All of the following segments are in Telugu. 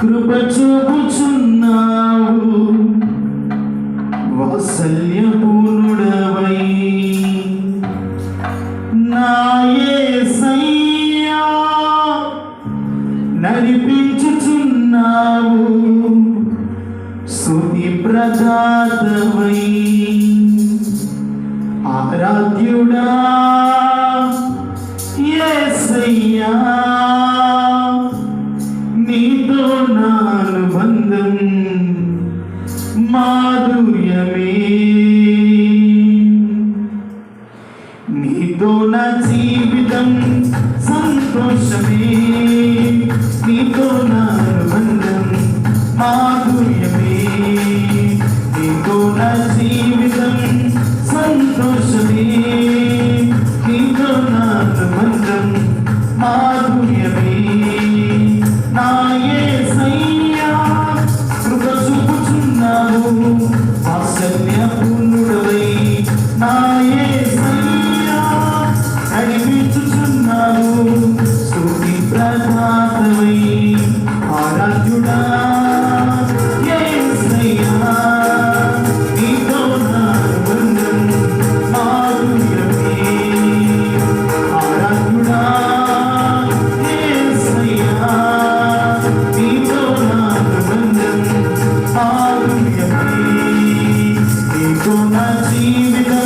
కృప చూపుచున్నావు వాత్సల్యపూర్ణుడవై నాయసయ్యా నడిపించుచున్నావు. సుతి ప్రజాతవై ఆరాధ్యుడా ఏసయ్యా. మాధుర్యమే. నీతో నా జీవితం సంతోషమే. ജീവിതം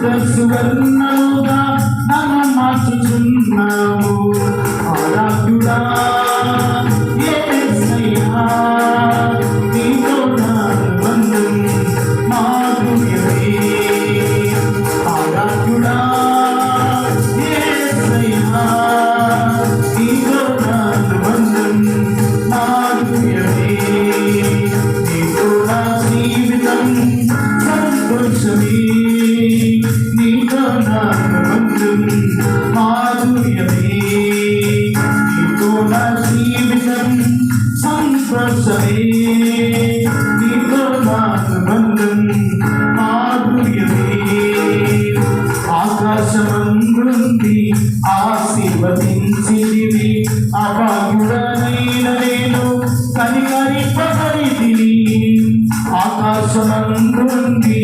సుగర్ సువర్ణముగా నమ మార్చుచున్నాము ఆకాశమందుంది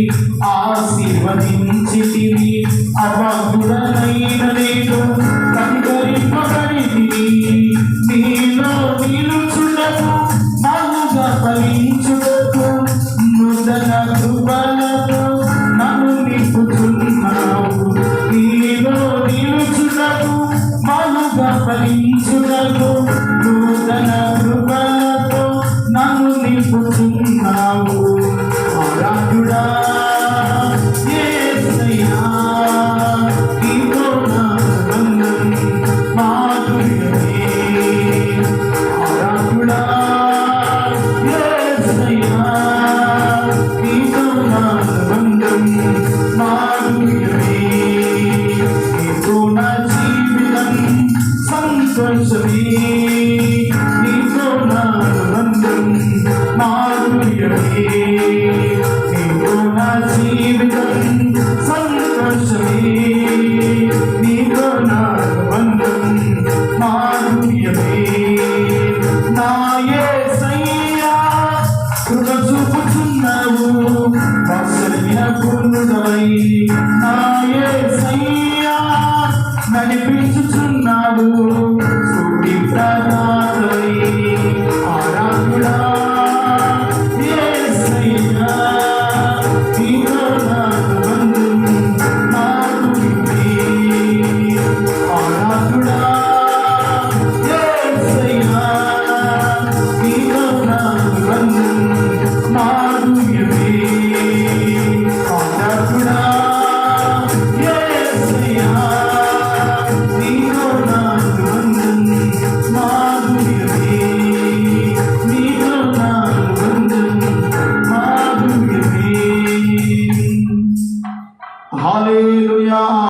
ఆశీర్వదించితివి. అభగుడనైన నేను కనికరింపబడింది నీలో నిలుచుటకు బహుగా ఫలించుటకు నూతన కృపలను pra.